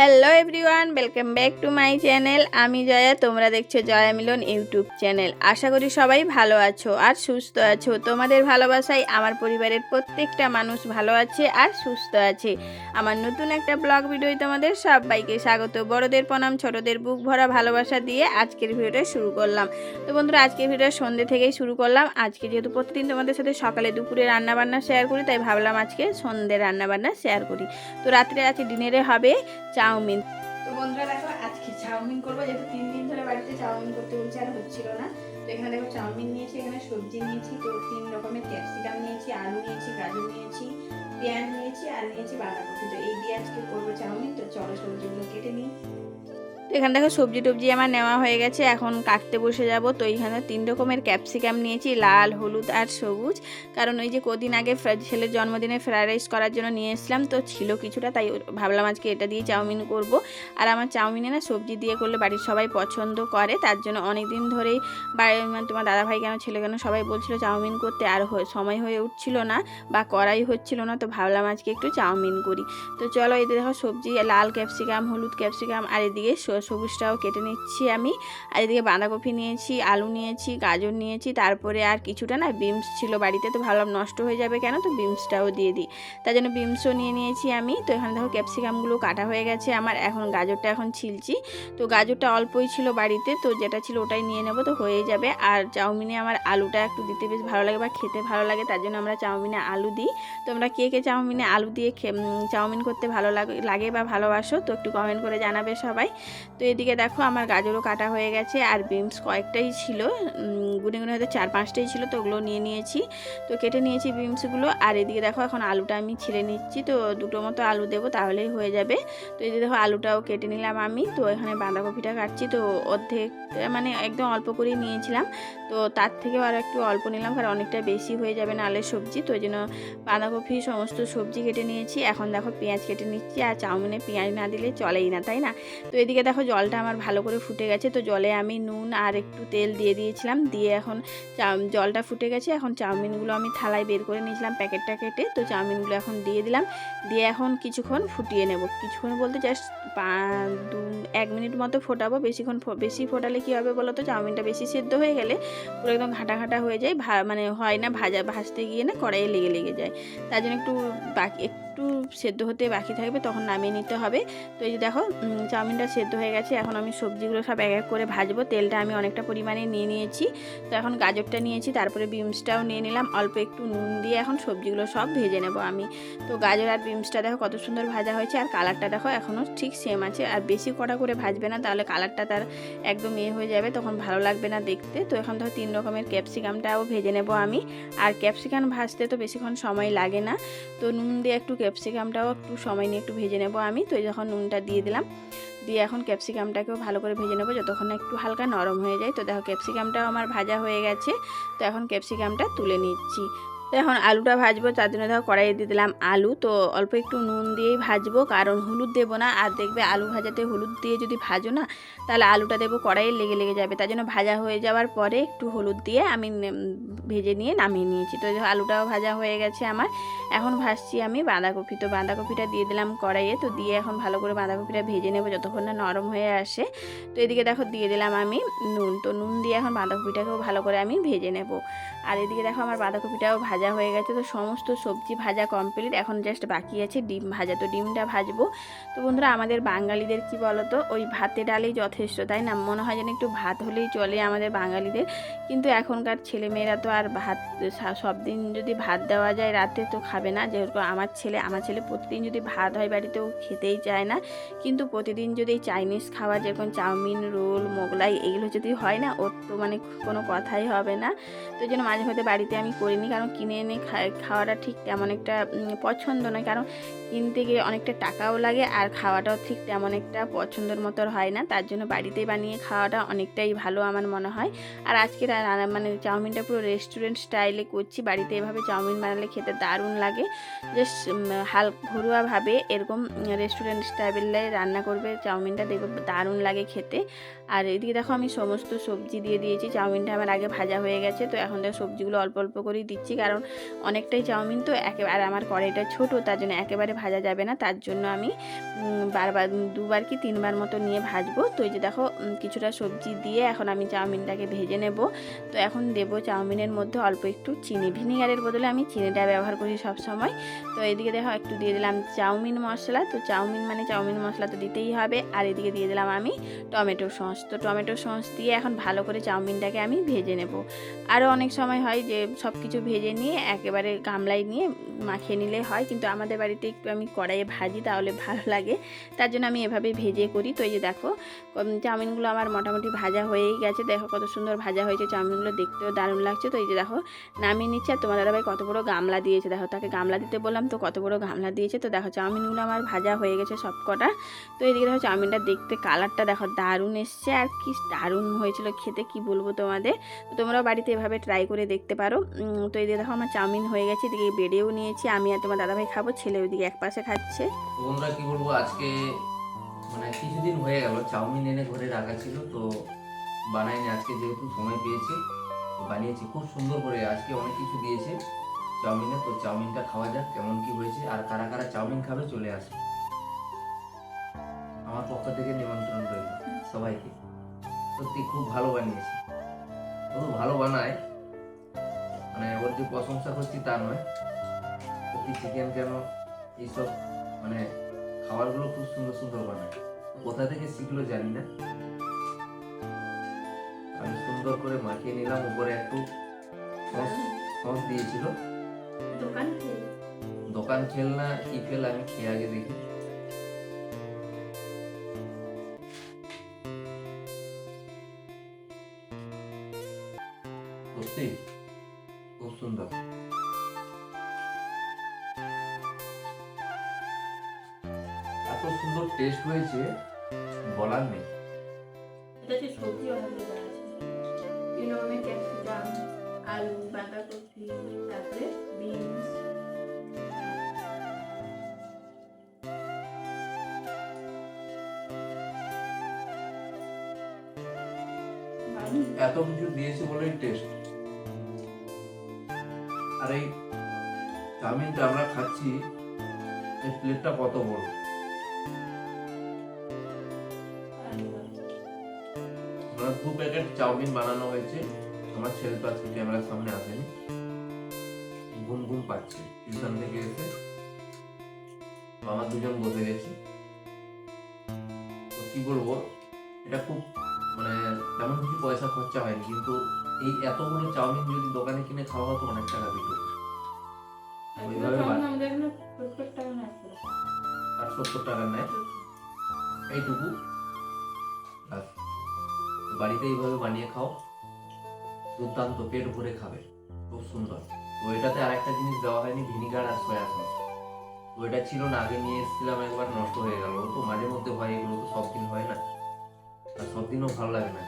Hello everyone welcome back to my channel আমি জয়া, তোমরা দেখছ জয়া মিলন ইউটিউব চ্যানেল আশা করি সবাই ভালো আছো আর সুস্থ আছো। তোমাদের ভালোবাসায় আমার পরিবারের প্রত্যেকটা মানুষ ভালো আছে আর সুস্থ আছে। আমার নতুন একটা ব্লগ ভিডিও তোমাদের সবাইকে স্বাগত। বড়দের প্রণাম, ছোটদের বুক ভরা ভালোবাসা দিয়ে আজকের ভিডিওটা শুরু করলাম। তো বন্ধুরা, আজকের ভিডিও সন্ধ্যে থেকেই শুরু করলাম। আজকে যেহেতু প্রতিদিন তোমাদের সাথে সকালে দুপুরে রান্নাবান্না শেয়ার করি, তাই ভাবলাম আজকে সন্ধ্যে রান্নাবান্না শেয়ার করি। তো রাত্রে আজকে ডিনারে হবে চাউমিন। তো বন্ধুরা দেখো, আজকে চাউমিন করব। যেহেতু তিন দিন ধরে বাড়িতে চাউমিন করতে বলছে, আর হচ্ছিল না। তো এখানে দেখো, চাউমিন নিয়েছি, এখানে সবজি নিয়েছি, তো তিন রকমের ক্যাপসিকাম নিয়েছি, আলু নিয়েছি, গাজর নিয়েছি, পেঁয়াজ নিয়েছি, আর নিয়েছি বাঁধাকপি। তো এই দিয়ে আজকে করব চাউমিন। তো চলো, সবজিগুলো কেটে নিই। তো এখানে দেখো সবজি টবজি আমার নেওয়া হয়ে গেছে, এখন কাটতে বসে যাব। তো এখানে তিন রকমের ক্যাপসিকাম নিয়েছি, লাল, হলুদ আর সবুজ। কারণ ওই যে কদিন আগে ছেলের জন্মদিনে ফ্রাইড রাইস করার জন্য নিয়ে এসেছিলাম, তো ছিল কিছুটা, তাই ভাবলাম আজকে এটা দিয়ে চাউমিন করব। আর আমার চাউমিনে না সবজি দিয়ে করলে বাড়ির সবাই পছন্দ করে, তার জন্য অনেক দিন ধরেই মানে তোমার দাদাভাই কেন, ছেলে কেন সবাই বলছিল চাউমিন করতে, আর সময় হয়ে উঠছিল না বা করাই হচ্ছিল না, তো ভাবলাম আজকে একটু চাউমিন করি। তো চলো এতে দেখো সবজি, লাল ক্যাপসিকাম হলুদ ক্যাপসিকাম আর এদিকে সবুজটাও কেটে নিচ্ছি আমি। আর এদিকে বাঁধাকপি নিয়েছি, আলু নিয়েছি, গাজর নিয়েছি, তারপরে আর কিছুটা না বিমস ছিল বাড়িতে। তো ভাবলাম নষ্ট হয়ে যাবে কেন? তো বিমসটাও দিয়ে দিই। তার জন্য বিমসও নিয়ে নিয়েছি আমি। তো এখানে দেখো ক্যাপসিকামগুলো কাটা হয়ে গেছে আমার। এখন গাজরটা এখন ছিলছি। তো গাজরটা অল্পই ছিল বাড়িতে। তো যেটা ছিল ওটাই নিয়ে নেব। তো হয়ে যাবে। আর চাউমিনে আমার আলুটা একটু দিতে বেশ ভালো লাগে বা খেতে ভালো লাগে, তার জন্য আমরা চাউমিনে আলু দিই। তোমরা কে কে চাউমিনে আলু দিয়ে চাউমিন করতে ভালো লাগে বা ভালোবাসো, তো একটু কমেন্ট করে জানাবে সবাই। তো এদিকে দেখো আমার গাজরও কাটা হয়ে গেছে আর বিনস কয়েকটাই ছিল গুনে গুনে হয়তো চার পাঁচটাই ছিল তো ওগুলো নিয়ে নিয়েছি। তো কেটে নিয়েছি বিনসগুলো আর এদিকে দেখো এখন আলুটা আমি ছিলে নিচ্ছি, তো দুটো মতো আলু দেবো তাহলেই হয়ে যাবে। তো এদিকে দেখো আলুটাও কেটে নিলাম আমি, তো এখানে বাঁধাকপিটা কাটছি, তো অর্ধেক মানে একদম অল্প করেই নিয়েছিলাম। তো তার থেকেও আরও একটু অল্প নিলাম কারণ অনেকটা বেশি হয়ে যাবে নালের সবজি, তো ওই জন্য বাঁধাকপি সমস্ত সবজি কেটে নিয়েছি। এখন দেখো পেঁয়াজ কেটে নিচ্ছি আর চাউমিনে পেঁয়াজ না দিলে চলেই না, তাই না? তো এদিকে দেখো জলটা আমার ভালো করে ফুটে গেছে, তো জলে আমি নুন আর একটু তেল দিয়ে দিয়েছিলাম, দিয়ে এখন জলটা ফুটে গেছে, এখন চাউমিনগুলো আমি থালায় বের করে নিয়েছিলাম প্যাকেটটা কেটে, তো চাউমিনগুলো এখন দিয়ে দিলাম, দিয়ে এখন কিছুক্ষণ ফুটিয়ে নেব, কিছুক্ষণ বলতে জাস্ট দু, এক মিনিট মতো ফোটাবো, বেশিক্ষণ বেশি ফোটালে কী হবে বলো তো চাউমিনটা বেশি সেদ্ধ হয়ে গেলে পুরো একদম ঘাটা ঘাটা হয়ে যায় মানে হয় না ভাজা, ভাজতে গিয়ে না কড়াইয়ে লেগে লেগে যায়, তার জন্য একটু বাকি, একটু সেদ্ধ হতে বাকি থাকবে, তখন নামিয়ে নিতে হবে, তো এই যে দেখো চাউমিনটা সেদ্ধ হয়ে গেছে এখন আমি সবজিগুলো সব এক এক করে ভাজবো। তেলটা আমি অনেকটা পরিমাণে নিয়ে নিয়েছি। তো এখন গাজরটা নিয়েছি, তারপরে বিমসটাও নিয়ে নিলাম। অল্প একটু নুন দিয়ে এখন সবজিগুলো সব ভেজে নেব আমি। তো গাজর আর বিমসটা দেখো কত সুন্দর ভাজা হয়েছে, আর কালারটা দেখো এখনও ঠিক সেম আছে। আর বেশি কড়া করে ভাজবে না, তাহলে কালারটা তার একদম ইয়ে হয়ে যাবে, তখন ভালো লাগবে না দেখতে। তো এখন ধরো তিন রকমের ক্যাপসিকামটাও ভেজে নেব আমি। আর ক্যাপসিকাম ভাজতে তো বেশিক্ষণ সময় লাগে না। তো নুন দিয়ে একটু ক্যাপসিকামটাও একটু সময় নিয়ে একটু ভেজে নেব আমি। তো যখন নুনটা দিয়ে দিলাম। দিয়ে এখন ক্যাপসিকামটাকেও ভালো করে ভেজে নেব। যতক্ষণ একটু হালকা নরম হয়ে যায়। তো দেখো, ক্যাপসিকামটাও আমার ভাজা হয়ে গেছে। তো এখন ক্যাপসিকামটা তুলে নিচ্ছি। তো এখন আলুটা ভাজবো, তার জন্য দেখো কড়াইয়ে দিয়ে দিলাম আলু। তো অল্প একটু নুন দিয়েই ভাজবো, কারণ হলুদ দেবো না। আর দেখবে আলু ভাজাতে হলুদ দিয়ে যদি ভাজো না, তাহলে আলুটা দেবো কড়াইয়ে লেগে লেগে যাবে। তার জন্য ভাজা হয়ে যাওয়ার পরে একটু হলুদ দিয়ে আমি ভেজে নিয়ে নামিয়ে নিয়েছি। তো আলুটাও ভাজা হয়ে গেছে আমার। এখন ভাজছি আমি বাঁধাকপি। তো বাঁধাকপিটা দিয়ে দিলাম কড়াইয়ে। তো দিয়ে এখন ভালো করে বাঁধাকপিটা ভেজে নেব যতক্ষণ না নরম হয়ে আসে। তো এদিকে দেখো দিয়ে দিলাম আমি নুন। তো নুন দিয়ে এখন বাঁধাকপিটাকেও ভালো করে আমি ভেজে নেব। আর এদিকে দেখো আমার বাঁধাকপিটাও ভাজা হয়ে গেছে। তো সমস্ত সবজি ভাজা কমপ্লিট এখন জাস্ট বাকি আছে ডিম ভাজা। তো ডিমটা ভাজবো। তো বন্ধুরা, আমাদের বাঙালিদের কি বলতো? ওই ভাতে ডালেই যথেষ্ট, তাই না? মনে হয় যেন একটু ভাত হলেই চলে আমাদের বাঙালিদের। কিন্তু এখনকার ছেলেমেয়েরা তো আর ভাত সব দিন যদি ভাত দেওয়া যায়, রাতে তো খাবে না। যেরকম আমার ছেলে আমার ছেলে প্রতিদিন যদি ভাত হয়, বাড়িতেও খেতেই চায় না। কিন্তু প্রতিদিন যদি চাইনিজ খাওয়া, যেরকম চাউমিন, রোল, মোগলাই, এগুলো যদি হয় না, ওর তো মানে কোনো কথাই হবে না। তো যেন মাঝে মধ্যে বাড়িতে আমি করিনি, কারণ কিনে এনে খাওয়াটা ঠিক তেমন একটা পছন্দ নয়। কারণ কিনতে গিয়ে অনেকটা টাকাও লাগে আর খাওয়াটাও ঠিক তেমন একটা পছন্দের মতো হয় না। তার জন্য বাড়িতে বানিয়ে খাওয়াটা অনেকটাই ভালো আমার মনে হয়। আর আজকে মানে চাউমিনটা পুরো রেস্টুরেন্ট স্টাইলে করছি। বাড়িতে এভাবে চাউমিন বানালে খেতে দারুণ লাগে। জাস্ট হাল, ঘরোয়াভাবে এরকম রেস্টুরেন্ট স্টাইলে রান্না করবে, চাউমিনটা দেখবে দারুণ লাগে খেতে। আর এদিকে দেখো আমি সমস্ত সবজি দিয়ে দিয়েছি। চাউমিনটা আমার আগে ভাজা হয়ে গেছে। তো এখন দেখো সবজিগুলো অল্প অল্প করেই দিচ্ছি। কারণ অনেকটাই চাউমিন তো একেবারে আমার কড়াইটা ছোট, তার জন্য একেবারে ভাজা যাবে না। তার জন্য আমি বারবার, দুবার কি তিনবার মতো নিয়ে ভাজবো। তো এই যে দেখো কিছুটা সবজি দিয়ে এখন আমি চাউমিনটাকে ভেজে নেব। তো এখন দেবো চাউমিনের মধ্যে অল্প একটু চিনি। ভিনিগারের বদলে আমি চিনিটা ব্যবহার করি সব সময় তো এদিকে দেখো, একটু দিয়ে দিলাম চাউমিন মশলা। তো চাউমিন মানে চাউমিন মশলা তো দিতেই হবে। আর এদিকে দিয়ে দিলাম আমি টমেটো সস। তো টমেটো সস দিয়ে এখন ভালো করে চাউমিনটাকে আমি ভেজে নেব। আরও অনেক সময় হয় যে সব কিছু ভেজে নিয়ে একেবারে গামলায় নিয়ে মাখিয়ে নিলে হয়। কিন্তু আমাদের বাড়িতে একটু আমি কড়াইয়ে ভাজি তাহলে ভালো লাগে। তার জন্য আমি এভাবে ভেজে করি। তো এই যে দেখো চাউমিনগুলো আমার মোটামুটি ভাজা হয়েই গেছে। দেখো কত সুন্দর ভাজা হয়েছে। চাউমিনগুলো দেখতেও দারুণ লাগছে। তো এই যে দেখো, নামিয়ে নিচ্ছে। আর তোমার দাদাভাই কত বড় গামলা দিয়েছে। দেখো, তাকে গামলা দিতে বললাম তো কত বড় গামলা দিয়েছে। তো দেখো, চাউমিনগুলো আমার ভাজা হয়ে গেছে সব কটা। তো এদিকে দেখো, চাউমিনটা দেখতে কালারটা দেখো দারুণ এসছে। আর কি দারুণ হয়েছিল খেতে, কি বলব তোমাদের? তো তোমরাও বাড়িতে এভাবে ট্রাই করে দেখতে পারো। তো এদিকে দেখো আমার চাউমিন হয়ে গেছে, এদিকে বেড়েও নিয়েছি। আমি আর তোমার দাদাভাই খাব, ছেলে ওইদিকে এক পাশে খাচ্ছে। বন্ধুরা, কি বলব, আজকে মানে কিছুদিন হয়ে গেল, চাউমিন এনে ঘরে রাখা ছিল, তো বানাইনি। আজকে যেহেতু সময় পেয়েছি বানিয়েছি। খুব সুন্দর করে আজকে অনেক কিছু দিয়েছে চাউমিনে, তো চাউমিনটা খাওয়া যাক, কেমন কি হয়েছে, আর কারা কারা চাউমিন খাবে চলে আসে। আমার পক্ষ থেকে নিমন্ত্রণ রইল সবাইকে। সত্যি খুব ভালো বানিয়েছে। শুধু ভালো বানায়। মানে ওর যে প্রশংসা করছি তা নয়। সত্যি চিকেন কেন এইসব মানে খাবারগুলো খুব সুন্দর সুন্দর বানায়। কোথা থেকে শিখলো জানি না। আমি সুন্দর করে মাখিয়ে নিলাম উপরে একটু সস সস দিয়েছিল। দোকান দোকান খেল না কি ফেল আমি খেয়ে আগে দেখি। সুন্দর এত সুন্দর টেস্ট হয়েছে বলার নেই। এটা সবজি অনেকগুলো দেওয়া ক্যাপসিকাম আলু বাঁধাকপি তারপরে বিনস এত কিছু দিয়েছে বলেই টেস্ট আর এই চাউমিনটা আমরা খাচ্ছি, এই প্লেটটা কত বড়? আমরা দু প্যাকেট চাউমিন বানানো হয়েছে। আমার ছেলে তো আজকে ক্যামেরার সামনে আসেনি। ঘুম ঘুম পাচ্ছে, টিউশন থেকে এসে। আমার দুজন বসে গেছি। কি বলব, এটা খুব মানে তেমন কিছু পয়সা খরচা হয়নি, কিন্তু এই এতগুলো চাউমিন যদি দোকানে কিনে খাওয়া হতো অনেক টাকা দিত। সত্তর টাকা আর সত্তর টাকার নেয়? এইটুকু? বাড়িতে এইভাবে বানিয়ে খাও দুর্দান্ত পেট ভরে খাবে। খুব সুন্দর। তো এটাতে আরেকটা জিনিস দেওয়া হয়নি ভিনিগার আর সয়া সস। তো এটা ছিল না আগে নিয়ে এসেছিলাম একবার নষ্ট হয়ে গেল। তো মাঝে মধ্যে হয় এগুলো তো সব দিন হয় না। আর সব দিনও ভালো লাগে না